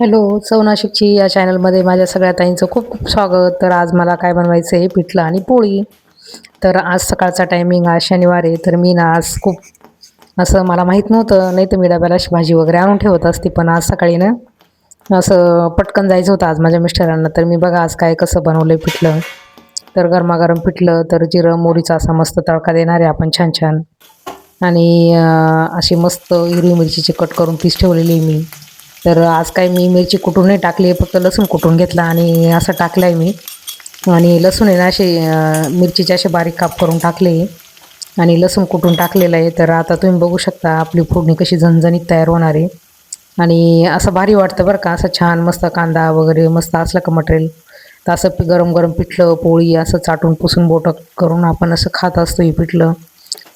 Hello सौनाशिकची या चॅनलमध्ये माझ्या सगळ्या ताईंचं खूप खूप स्वागत. तर आज मला काय बनवायचं आहे? पिठलं आणि पोळी. तर आज सकाळचा टायमिंग आज शनिवार आहे तर मी ना आज खूप असं मला माहीत नव्हतं नाही तर मी डब्याला भाजी वगैरे आणून ठेवत असते पण आज सकाळी ना असं पटकन जायचं होतं आज माझ्या मिस्टरांना. तर मी बघा आज काय कसं बनवलं आहे पिठलं. तर गरमागरम पिठलं तर जिरं मोरीचा असा मस्त तडका देणार आहे आपण छान छान. आणि अशी मस्त हिरवी मिरचीची कट करून पीस ठेवलेली आहे मी. तर आज काय मी मिरची कुटून नाही टाकली फक्त लसूण कुटून घेतला आणि असं टाकलं आहे मी. आणि लसूण आहे ना असे मिरचीचे असे बारीक काप करून टाकले. आणि लसूण कुटून टाकलेलं आहे तर आता तुम्ही बघू शकता आपली फोडणी कशी झणझणीत तयार होणार आहे. आणि असं भारी वाटतं बरं का असं छान मस्त कांदा वगैरे मस्त असलं का मटेरियल. तर असं गरम गरम पिठलं पोळी असं चाटून पुसून बोटं करून आपण असं खात असतो हे पिठलं.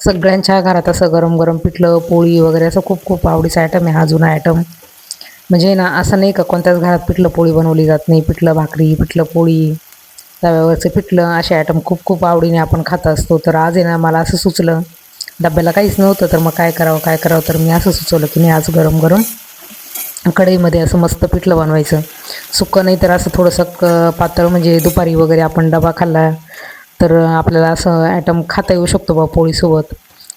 सगळ्यांच्या घरात असं गरम गरम पिठलं पोळी वगैरे असं खूप खूप आवडीचा आयटम आहे हा जुना आयटम म्हणजे ना असं नाही का कोणत्याच घरात पिठलं पोळी बनवली जात नाही पिठलं भाकरी पिठलं पोळी. तव्यावरचं पिठलं असे आयटम खूप खूप आवडीने आपण खात असतो. तर आज आहे ना मला असं सुचलं डब्याला काहीच नव्हतं तर मग काय करावं काय करावं? तर मी असं सुचवलं की नाही आज गरम गरम कढईमध्ये असं मस्त पिठलं बनवायचं. सुक्कं नाही तर असं थोडंसं क पातळ म्हणजे दुपारी वगैरे आपण डबा खाल्ला तर आपल्याला असं आयटम खाता येऊ शकतो बा पोळीसोबत.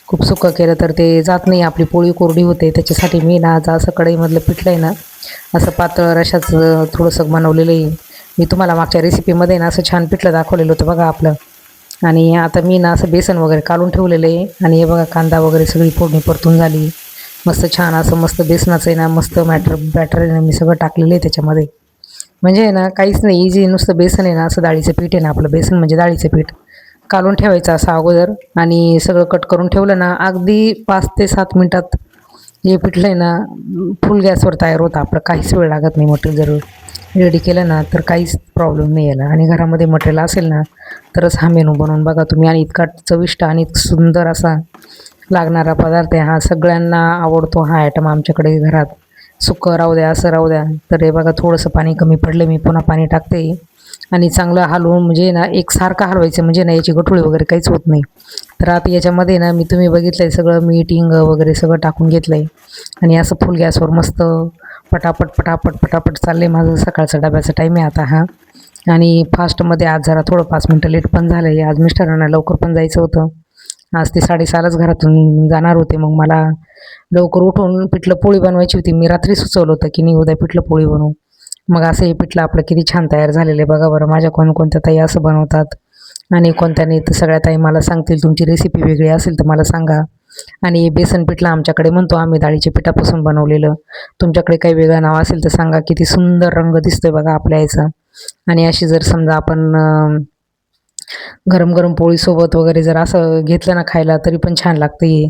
खूप सुकं केलं तर ते जात नाही आपली पोळी कोरडी होते त्याच्यासाठी मी ना आज असं कढईमधलं पिठलं आहे ना असं पातळ रशाचं थोडंसं बनवलेलं आहे. मी तुम्हाला मागच्या रेसिपीमध्ये ना असं छान पिठलं दाखवलेलं होतं बघा आपलं. आणि आता मी ना असं बेसन वगैरे काढून ठेवलेलं आहे. आणि हे बघा कांदा वगैरे सगळी फोडणी परतून झाली. मस्त छान असं मस्त बेसनाचं आहे ना मस्त मॅटर बॅटर आहे ना मी सगळं टाकलेलं आहे त्याच्यामध्ये. म्हणजे आहे ना काहीच नाही इझी नुसतं बेसन आहे ना असं डाळीचं पीठ आहे ना आपलं बेसन म्हणजे डाळीचं पीठ. कालून ठेवायचा असा अगोदर आणि सगळं कट करून ठेवलं ना अगदी पाच ते सात मिनटात हे पिठलं आहे ना फुल गॅसवर तयार होतं. आपलं काहीच वेळ लागत नाही मटेरियल जर रेडी केलं ना तर काहीच प्रॉब्लेम नाही आला आणि घरामध्ये मटेरियल असेल ना तरच हा मेनू बनवून बघा तुम्ही. आणि इतका चविष्ट आणि इतका सुंदर असा लागणारा पदार्थ आहे. हा सगळ्यांना आवडतो हा आयटम आमच्याकडे घरात. सुकं राहू द्या असं राहू द्या. तर हे बघा थोडंसं पाणी कमी पडलं मी पुन्हा पाणी टाकते. आणि चांगलं हलवून म्हणजे ना एकसारखं हलवायचं म्हणजे ना याची गठुळी वगैरे काहीच होत नाही. तर आता याच्यामध्ये ना मी तुम्ही बघितलं आहे सगळं मीठ इंग वगैरे सगळं टाकून घेतलं आहे आणि असं फुल गॅसवर मस्त पटापट पटापट पटापट चाललं आहे माझं सकाळचा डब्याचा टाईम आहे आता हा. आणि फास्टमध्ये आज जरा थोडं पाच मिनटं लेट पण झालं आहे आज मिस्टरांना लवकर पण जायचं होतं. आज ते साडेसहालाच घरातून जाणार होते. मग मला लवकर उठून पिठलं पोळी बनवायची होती. मी रात्री सुचवलं होतं की नाही उद्या पिठलं पोळी बनवू. मग असं हे पिठलं आपलं किती छान तयार झालेलं आहे. बघा बरं माझ्या कोणकोणत्या ताई असं बनवतात आणि कोणत्याने तर सगळ्या ताई मला सांगतील. तुमची रेसिपी वेगळी असेल तर मला सांगा. आणि हे बेसन पिठलं आमच्याकडे म्हणतो आम्ही डाळीच्या पिठापासून बनवलेलं. तुमच्याकडे काही वेगळं नाव असेल तर सांगा. किती सुंदर रंग दिसतोय बघा आपल्या याचा. आणि अशी जर समजा आपण गरम गरम पोळीसोबत वगैरे जर असं घेतलं ना खायला तरी पण छान लागतं हे.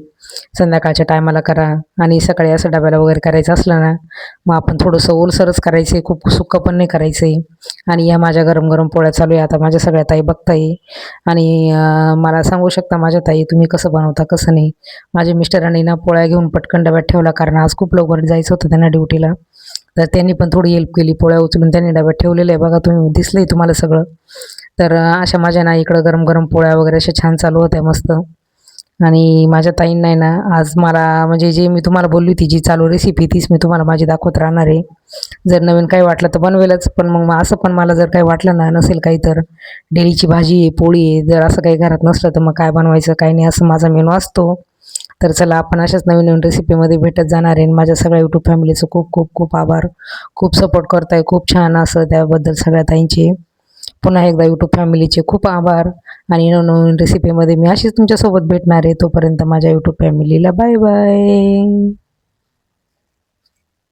संध्याकाळच्या टायमाला करा. आणि सकाळी असं डब्याला वगैरे करायचं असलं ना मग आपण थोडंसं ओलसरच करायचं आहे खूप सुक्कं पण नाही करायचं आहे आणि या माझ्या गरम गरम पोळ्या चालू आहे. आता माझ्या सगळ्या ताई बघताय. आणि मला सांगू शकता माझ्या ताई तुम्ही कसं बनवता कसं नाही. माझ्या मिस्टरांनी ना पोळ्या घेऊन पटकन डब्यात ठेवला. कारण आज खूप लवकर जायचं होतं त्यांना ड्युटीला. तर त्यांनी पण थोडी हेल्प केली. पोळ्या उचलून त्यांनी डब्यात ठेवलेलं आहे. बघा तुम्ही दिसलंय तुम्हाला सगळं. तर अशा माझ्या ना इकडं गरम गरम पोळ्या वगैरे अशा छान चालू होत्या मस्त. आणि माझ्या ताईंना आहे ना आज मला म्हणजे जे मी तुम्हाला बोलली होती जी चालू रेसिपी तीच मी तुम्हाला माझी दाखवत राहणार आहे. जर नवीन काही वाटलं तर बनवेलच पण मग असं पण मला जर काही वाटलं ना नसेल काही तर. डेलीची भाजी आहे पोळी आहे जर असं काही घरात नसलं तर मग काय बनवायचं काय नाही असं माझा मेनू असतो. तर चला आपण अशाच नवीन नवीन रेसिपीमध्ये भेटत जाणार आहे. आणि माझ्या सगळ्या यूट्यूब फॅमिलीचं खूप खूप खूप आभार. खूप सपोर्ट करताय खूप छान असं त्याबद्दल सगळ्या ताईंचे. पुन्हा एकदा यूट्यूब फॅमिलीचे खूप आभार. आणि नवनवीन रेसिपीमध्ये मी अशीच तुमच्यासोबत भेटणार आहे तोपर्यंत माझ्या यूट्यूब फॅमिलीला बाय बाय